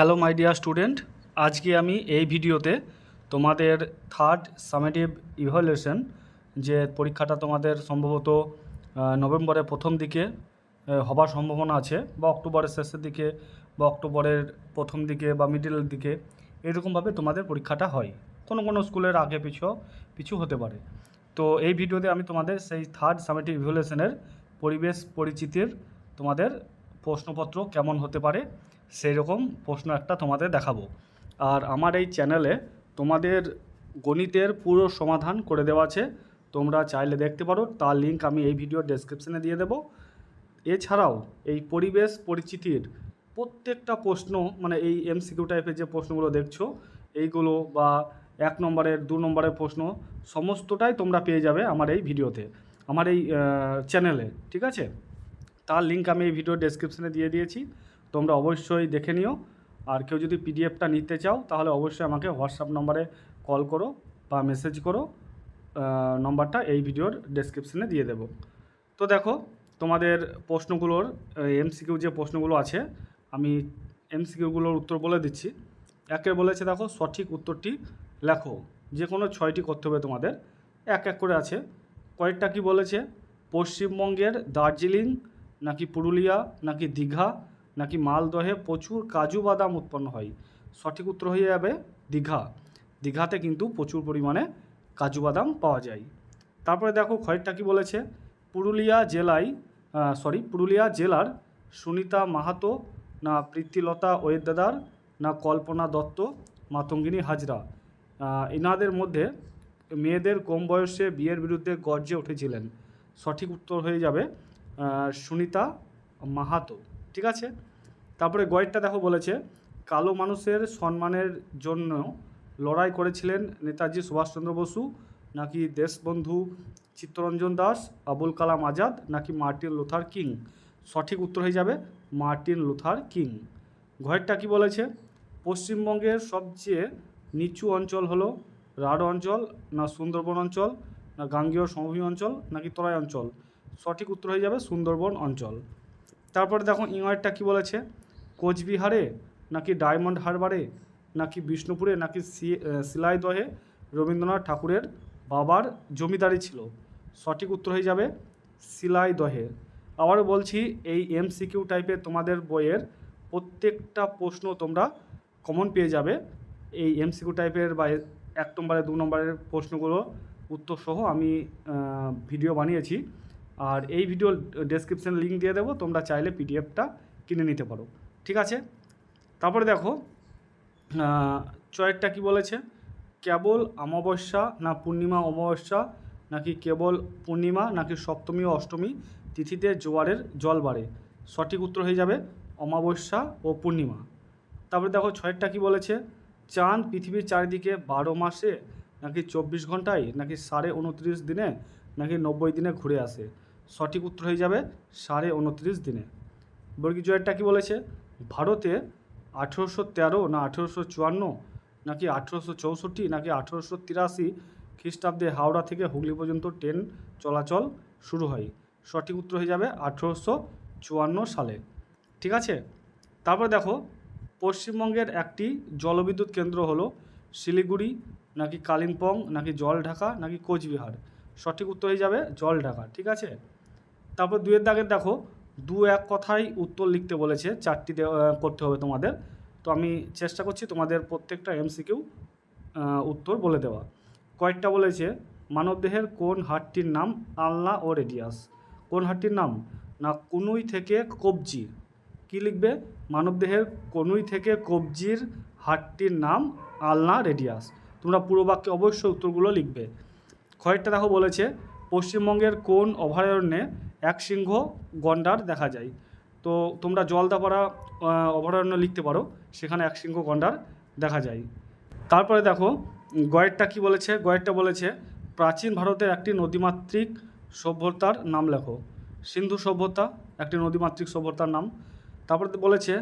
Hello my dear student আজকে আমি এই ভিডিওতে তোমাদের থার্ড সামেটিভ ইভ্যালুয়েশন যে পরীক্ষাটা তোমাদের সম্ভবত নভেম্বরের প্রথম দিকে হবার সম্ভাবনা আছে, বা অক্টোবরের শেষের দিকে, বা অক্টোবরের প্রথম দিকে, বা মিডিলের দিকে, এরকমভাবে তোমাদের পরীক্ষাটা হয়। কোনো কোনো স্কুলের আগে পিছু পিছু হতে পারে। তো এই ভিডিওতে আমি তোমাদের সেই থার্ড সামেটিভ ইভ্যালুয়েশনের পরিবেশ পরিচিতির তোমাদের প্রশ্নপত্র কেমন হতে পারে সেই রকম প্রশ্ন একটা তোমাদের দেখাবো। আর আমার এই চ্যানেলে তোমাদের গণিতের পুরো সমাধান করে দেওয়া আছে। তোমরা চাইলে দেখতে পারো, তার লিঙ্ক আমি এই ভিডিওর ডেসক্রিপশনে দিয়ে দেবো। এছাড়াও এই পরিবেশ পরিচিতির প্রত্যেকটা প্রশ্ন মানে এই এমসিকিউ টাইপের যে প্রশ্নগুলো দেখছ, এইগুলো বা এক নম্বরের, দু নম্বরের প্রশ্ন, সমস্তটাই তোমরা পেয়ে যাবে আমার এই ভিডিওতে আমার এই চ্যানেলে ঠিক আছে? তার লিঙ্ক আমি এই ভিডিও ডেসক্রিপশানে দিয়ে দিয়েছি। তোমরা অবশ্যই দেখে নিও। আর কেউ যদি পিডিএফটা নিতে চাও, তাহলে অবশ্যই আমাকে হোয়াটসঅ্যাপ নম্বরে কল করো বা মেসেজ করো। নম্বরটা এই ভিডিওর ডেসক্রিপশনে দিয়ে দেবো। তো দেখো, তোমাদের প্রশ্নগুলোর এমসিকিউ যে প্রশ্নগুলো আছে, আমি এমসিকিউগুলোর উত্তর বলে দিচ্ছি। একে বলেছে দেখো, সঠিক উত্তরটি লেখো। যে কোনো ছয়টি করতে হবে তোমাদের। এক এক করে আছে। কয়েকটা কি বলেছে? পশ্চিমবঙ্গের দার্জিলিং, নাকি পুরুলিয়া, নাকি দীঘা নাকি মালদহে প্রচুর কাজু বাদাম উৎপন্ন হয়? সঠিক উত্তর হয়ে যাবে দীঘা। দীঘাতে কিন্তু প্রচুর পরিমাণে কাজু বাদাম পাওয়া যায়। তারপরে দেখো খয়েরটা কি বলেছে? পুরুলিয়া জেলায় সরি পুরুলিয়া জেলার সুনিতা মাহাতো, না প্রীতিলতা ওয়েদাদার, না কল্পনা দত্ত, মাতঙ্গিনী হাজরা। এনাদের মধ্যে মেয়েদের কম বয়সে বিয়ের বিরুদ্ধে গর্জে উঠেছিলেন। সঠিক উত্তর হয়ে যাবে সুনিতা মাহাতো। ঠিক আছে? তারপরে গয়েরটা দেখো বলেছে, কালো মানুষের সম্মানের জন্য লড়াই করেছিলেন নেতাজি সুভাষচন্দ্র বসু, নাকি দেশবন্ধু চিত্তরঞ্জন দাস, আবুল কালাম আজাদ, নাকি মার্টিন লুথার কিং? সঠিক উত্তর হয়ে যাবে, মার্টিন লুথার কিং। ঘরেরটা কি বলেছে, পশ্চিমবঙ্গের সবচেয়ে নিচু অঞ্চল হলো রাঢ় অঞ্চল, না সুন্দরবন অঞ্চল, না গাঙ্গেয় সমভূমি অঞ্চল, নাকি তরাই অঞ্চল? সঠিক উত্তর হয়ে যাবে সুন্দরবন অঞ্চল। তারপরে দেখো ইংরেজটা কি বলেছে কোচবিহারে, নাকি ডায়মন্ড হারবারে, নাকি বিষ্ণুপুরে, নাকি শিলাইদহে রবীন্দ্রনাথ ঠাকুরের বাবার জমিদারি ছিল? সঠিক উত্তর হয়ে যাবে শিলাইদহে আবারও বলছি, এই এমসিকিউ টাইপের তোমাদের বইয়ের প্রত্যেকটা প্রশ্ন তোমরা কমন পেয়ে যাবে। এই এমসিকিউ টাইপের বা এক নম্বরের দু নম্বরের প্রশ্নগুলো উত্তর সহ আমি ভিডিও বানিয়েছি। আর এই ভিডিও ডেসক্রিপশানে লিঙ্ক দিয়ে দেবো, তোমরা চাইলে পিডিএফটা কিনে নিতে পারো। ঠিক আছে? তারপরে দেখো চয়েরটা কি বলেছে? কেবল অমাবস্যা না পূর্ণিমা অমাবস্যা নাকি কেবল পূর্ণিমা নাকি সপ্তমী ও অষ্টমী তিথিতে জোয়ারের জল বাড়ে? সঠিক উত্তর হয়ে যাবে অমাবস্যা ও পূর্ণিমা। তারপরে দেখো ছয়েরটা কি বলেছে? চাঁদ পৃথিবীর চারিদিকে বারো মাসে নাকি চব্বিশ ঘন্টায় নাকি সাড়ে উনত্রিশ দিনে নাকি নব্বই দিনে ঘুরে আসে? সঠিক উত্তর হয়ে যাবে সাড়ে উনত্রিশ দিনে। বর্গী জয়েরটা কি বলেছে? ভারতে আঠেরোশো তেরো না আঠেরোশো চুয়ান্ন নাকি আঠেরোশো চৌষট্টি নাকি আঠেরোশো তিরাশি খ্রিস্টাব্দে হাওড়া থেকে হুগলি পর্যন্ত ট্রেন চলাচল শুরু হয়। সঠিক উত্তর হয়ে যাবে আঠেরোশো চুয়ান্ন সালে। ঠিক আছে? তারপর দেখো, পশ্চিমবঙ্গের একটি জলবিদ্যুৎ কেন্দ্র হলো শিলিগুড়ি, নাকি কালিম্পং, নাকি জলঢাকা, নাকি কোচবিহার। সঠিক উত্তর হয়ে যাবে জলঢাকা। ঠিক আছে? তারপর দুয়ের দাগের দেখো দু এক কথায় উত্তর লিখতে বলেছে, চারটি করতে হবে তোমাদের। তো আমি চেষ্টা করছি তোমাদের প্রত্যেকটা এমসিকিউ উত্তর বলে দেওয়া কয়েকটা বলেছে, মানবদেহের কোন হাড়টির নাম আলনা ও রেডিয়াস? কোন হাড়টির নাম? না, কুনুই থেকে কবজি। কি লিখবে? মানবদেহের কনুই থেকে কবজির হাড়টির নাম আলনা রেডিয়াস। তোমরা পুরো বাক্যে অবশ্যই উত্তরগুলো লিখবে। খয়েরটা দেখো বলেছে, পশ্চিমবঙ্গের কোন অভয়ারণ্যে এক সিংহ গন্ডার দেখা যায়। তো তোমরা জলদাপাড়া অভয়ারণ্য লিখতে পারো, সেখানে এক সিংহ গন্ডার দেখা যায়। তারপরে দেখো, গয়েরটা কি বলেছে? গয়েরটা বলেছে, প্রাচীন ভারতের একটি নদীমাতৃক সভ্যতার নাম লেখো। সিন্ধু সভ্যতা, একটি নদীমাতৃক সভ্যতার নাম। তারপরে বলেছে,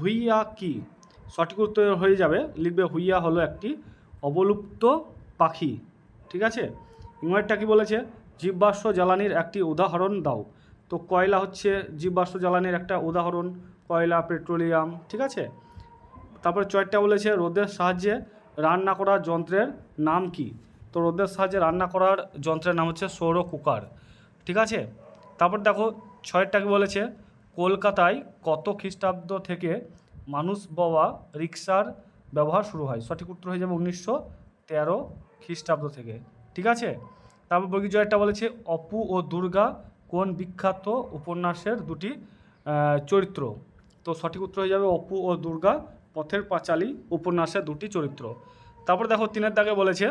হুইয়া কি? সঠিক উত্তর হয়ে যাবে, লিখবে, হুইয়া হলো একটি অবলুপ্ত পাখি। ঠিক আছে? ইংরেজটা কি বলেছে? জীববাষ্প জ্বালানির একটি উদাহরণ দাও। তো কয়লা হচ্ছে জীববাষ্প জ্বালানির একটা উদাহরণ, কয়লা, পেট্রোলিয়াম, ঠিক আছে? তারপরে চয়টা বলেছে রোদের সাহায্যে রান্না করার যন্ত্রের নাম কি? তো রোদের সাহায্যে রান্না করার যন্ত্রের নাম হচ্ছে সৌর কুকার, ঠিক আছে? তারপর দেখো ছয়টাকে বলেছে, কলকাতায় কত খ্রিস্টাব্দ থেকে মানুষ বাবা রিক্সার ব্যবহার শুরু হয়? সঠিক উত্তর হয়ে যাবে উনিশশো তেরো খ্রিস্টাব্দ থেকে, ঠিক আছে? তারপর বর্গী জয়টা বলেছে, অপু ও দুর্গা কোন বিখ্যাত উপন্যাসের দুটি চরিত্র? তো সঠিক উত্তর হয়ে যাবে, অপু ও দুর্গা পথের পাঁচালী উপন্যাসের দুটি চরিত্র। তারপর দেখো তিনের দাগে বলেছে,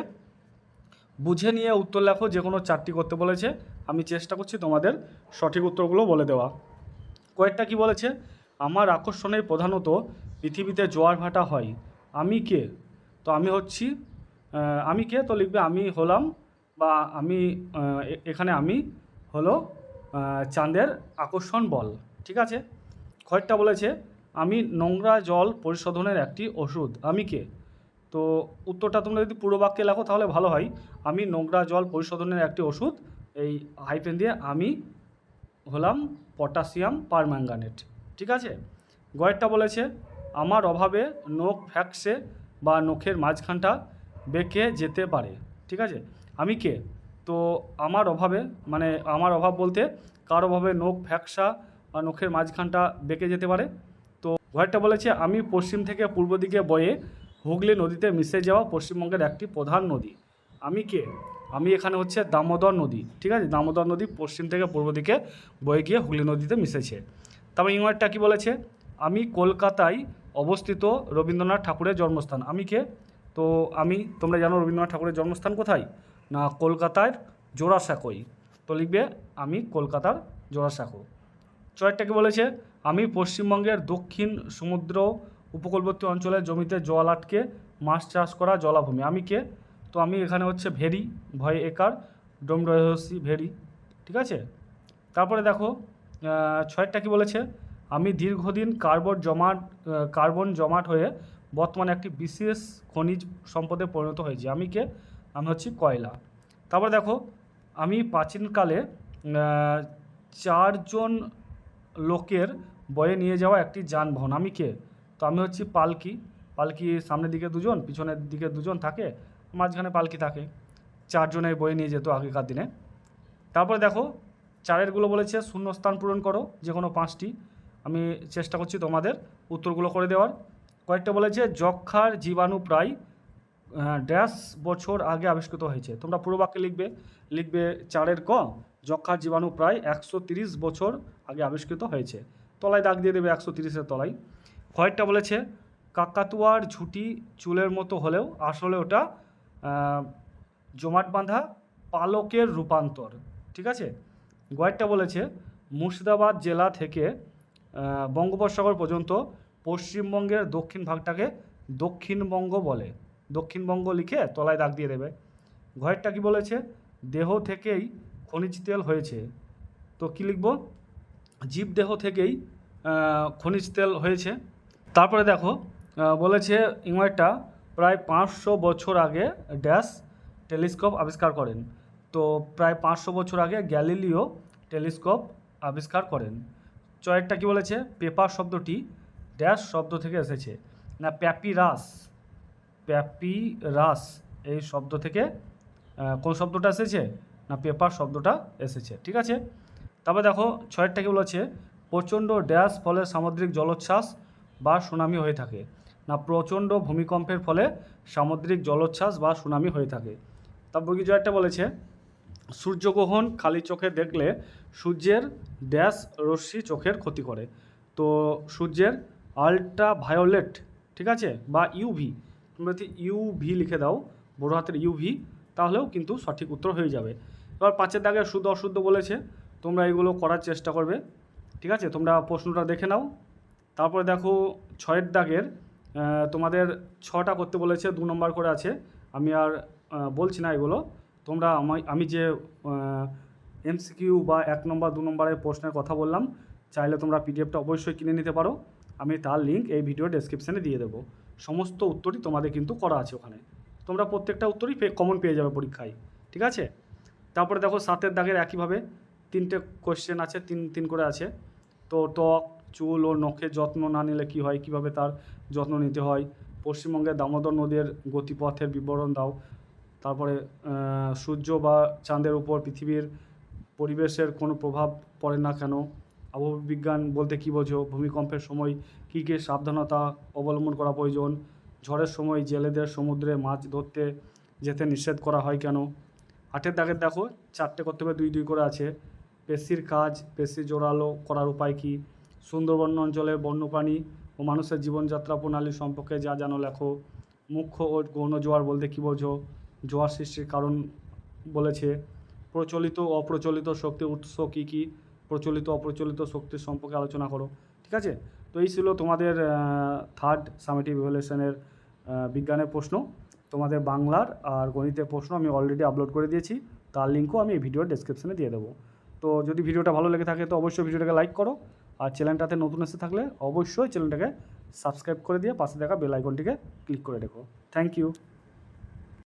বুঝে নিয়ে উত্তর লেখো যে কোনো চারটি করতে বলেছে। আমি চেষ্টা করছি তোমাদের সঠিক উত্তরগুলো বলে দেওয়া। কয়েকটা কি বলেছে, আমার আকর্ষণের প্রধানত পৃথিবীতে জোয়ার ভাটা হয়। আমি কে? তো আমি হচ্ছি আমি কে? তো লিখবে, আমি হলাম বা আমি এখানে আমি হলো চাঁদের আকর্ষণ বল, ঠিক আছে? কয়েকটা বলেছে, আমি নোংরা জল পরিশোধনের একটি ওষুধ, আমি কে? তো উত্তরটা তোমরা যদি পুরো বাক্যে লেখো তাহলে ভালো হয়, আমি নোংরা জল পরিশোধনের একটি ওষুধ, এই হাইপেন দিয়ে আমি হলাম পটাশিয়াম পারম্যাঙ্গানেট ঠিক আছে? গয়েরটা বলেছে, আমার অভাবে নখ ফ্যাক্সে বা নখের মাঝখানটা বেঁকে যেতে পারে, ঠিক আছে? আমি কে? তো আমার অভাবে মানে আমার অভাব বলতে কার অভাবে নখ ফ্যাকসা বা নখের মাঝখানটা বেঁকে যেতে পারে? তো ঘরটা বলেছে, আমি পশ্চিম থেকে পূর্ব দিকে বয়ে হুগলি নদীতে মিশে যাওয়া পশ্চিমবঙ্গের একটি প্রধান নদী। আমি কে? আমি এখানে হচ্ছে দামোদর নদী, ঠিক আছে? দামোদর নদী পশ্চিম থেকে পূর্ব দিকে বয়ে গিয়ে হুগলি নদীতে মিশেছে। তারপর ইংরেজটা কি বলেছে? আমি কলকাতায় অবস্থিত রবীন্দ্রনাথ ঠাকুরের জন্মস্থান। আমি কে? তো আমি, তোমরা জানো রবীন্দ্রনাথ ঠাকুরের জন্মস্থান কোথায়? না কলকাতার জোড়াসাঁকোই। তো লিখবে, আমি কলকাতার জোড়াসাঁকো। চয়টাকে বলেছে, আমি পশ্চিমবঙ্গের দক্ষিণ সমুদ্র উপকূলবর্তী অঞ্চলের জমিতে জল আটকে মাছ চাষ করা জলাভূমি। আমি কে? তো আমি এখানে হচ্ছে ভেরি, ভয় একার ডোমডয়সি ভেরি, ঠিক আছে? তারপরে দেখো ছয়টা কি বলেছে, আমি দীর্ঘদিন কার্বন জমাট কার্বন জমাট হয়ে বর্তমানে একটি বিশেষ খনিজ সম্পদে পরিণত হয়েছি। আমি কে? আমি হচ্ছি কয়লা। তারপরে দেখো, আমি প্রাচীনকালে চারজন লোকের বয়ে নিয়ে যাওয়া একটি যানবাহন। আমি কে? তো আমি হচ্ছি পালকি। পালকি সামনের দিকে দুজন, পিছনের দিকে দুজন থাকে, মাঝখানে পালকি থাকে। চারজনের বয়ে নিয়ে যেত আগেকার দিনে। তারপরে দেখো, চারেরগুলো বলেছে, শূন্যস্থান পূরণ করো যে কোনো পাঁচটি। আমি চেষ্টা করছি তোমাদের উত্তরগুলো করে দেওয়ার। কয়েকটা বলেছে, যক্ষার জীবাণু প্রায় ড্যাশ বছর আগে আবিষ্কৃত হয়েছে। তোমরা পুরো বাক্যে লিখবে লিখবে চারের ক, যক্ষার জীবাণু প্রায় একশো বছর আগে আবিষ্কৃত হয়েছে। তলায় দাগ দিয়ে দেবে একশো তিরিশের তলায়। কয়েকটা বলেছে, কাকাতুয়ার ঝুঁটি চুলের মতো হলেও আসলে ওটা জমাট বাঁধা পালকের রূপান্তর। ঠিক আছে? গয়েরটা বলেছে, মুর্শিদাবাদ জেলা থেকে বঙ্গোপসাগর পর্যন্ত পশ্চিমবঙ্গের দক্ষিণ ভাগটাকে দক্ষিণবঙ্গ বলে। দক্ষিণবঙ্গ লিখে তলায় দাগ দিয়ে দেবে। ঘরেরটা কি বলেছে? দেহ থেকেই খনিজ তেল হয়েছে। তো কী লিখব? জীব দেহ থেকেই খনিজ তেল হয়েছে। তারপরে দেখো বলেছে ইংরেজটা প্রায় পাঁচশো বছর আগে ড্যাশ টেলিস্কোপ আবিষ্কার করেন। তো প্রায় পাঁচশো বছর আগে গ্যালিলিও টেলিস্কোপ আবিষ্কার করেন। চয়েরটা কি বলেছে? পেপার শব্দটি ড্যাশ শব্দ থেকে এসেছে। না, প্যাপিরাস। প্যাপিরাস এই শব্দ থেকে কোন শব্দটা এসেছে? না, পেপার শব্দটা এসেছে, ঠিক আছে? তারপরে দেখো, ছয়েরটা কি বলেছে? প্রচণ্ড ড্যাশ ফলে সামুদ্রিক জলোচ্ছ্বাস বা সুনামি হয়ে থাকে। না, প্রচণ্ড ভূমিকম্পের ফলে সামুদ্রিক জলোচ্ছ্বাস বা সুনামি হয়ে থাকে। তারপর কি জয়েরটা বলেছে, সূর্যগ্রহণ খালি চোখে দেখলে সূর্যের ড্যাশ রশ্মি চোখের ক্ষতি করে। তো সূর্যের আল্ট্রা ভায়োলেট ঠিক আছে? বা ইউভি তোমরা যদি ইউভি লিখে দাও, বড় হাতের ইউভি তাহলেও কিন্তু সঠিক উত্তর হয়ে যাবে। এবার পাঁচের দাগে শুদ্ধ অশুদ্ধ বলেছে, তোমরা এগুলো করার চেষ্টা করবে, ঠিক আছে? তোমরা প্রশ্নটা দেখে নাও। তারপরে দেখো, ছয়ের দাগের তোমাদের ছটা করতে বলেছে, দু নম্বর করে আছে। আমি আর বলছি না এগুলো। তোমরা আমি যে এমসিকিউ বা এক নম্বর, দু নম্বরের প্রশ্নের কথা বললাম, চাইলে তোমরা পিডিএফটা অবশ্যই কিনে নিতে পারো। আমি তার লিঙ্ক এই ভিডিও ডেসক্রিপশানে দিয়ে দেবো। সমস্ত উত্তরই তোমাদের কিন্তু করা আছে ওখানে। তোমরা প্রত্যেকটা উত্তরই কমন পেয়ে যাবে পরীক্ষায়, ঠিক আছে? তারপরে দেখো সাতের দাগের একইভাবে তিনটে কোয়েশ্চেন আছে, তিন তিন করে আছে। তো টক, চুল ও নখের যত্ন না নিলে কী হয়? কীভাবে তার যত্ন নিতে হয়? পশ্চিমবঙ্গের দামোদর নদীর গতিপথের বিবরণ দাও। তারপরে সূর্য বা চাঁদের উপর পৃথিবীর পরিবেশের কোনো প্রভাব পড়ে না কেন? আবহাওয়া বিজ্ঞান বলতে কী বোঝো? ভূমিকম্পের সময় কী কী সাবধানতা অবলম্বন করা প্রয়োজন? ঝড়ের সময় জেলেদের সমুদ্রে মাছ ধরতে যেতে নিষেধ করা হয় কেন? আটের দাগের দেখো, চারটে করতে হবে দুই দুই করে আছে। পেশির কাজ, পেশি জোরালো করার উপায় কী? সুন্দরবন অঞ্চলের বন্যপ্রাণী ও মানুষের জীবনযাত্রা প্রণালী সম্পর্কে যা জানো লেখো। মুখ্য ও গৌণ জোয়ার বলতে কী বোঝো? জোয়ার সৃষ্টির কারণ বলেছে। প্রচলিত অপ্রচলিত শক্তির উৎস কী কী? প্রচলিত, অপ্রচলিত শক্তির সম্পর্কে আলোচনা করো, ঠিক আছে? তো এই ছিল তোমাদের থার্ড সামেটিভ ইভ্যালুয়েশনের বিজ্ঞানের প্রশ্ন। তোমাদের বাংলার আর গণিতের প্রশ্ন আমি অলরেডি আপলোড করে দিয়েছি। তার লিঙ্কও আমি এই ভিডিওর ডেসক্রিপশনে দিয়ে দেবো। তো যদি ভিডিওটা ভালো লেগে থাকে, তো অবশ্যই ভিডিওটাকে লাইক করো। আর চ্যানেলটাতে নতুন এসে থাকলে অবশ্যই চ্যানেলটাকে সাবস্ক্রাইব করে দিয়ে পাশে থাকা বেল আইকনটিকে ক্লিক করে রেখো। Thank you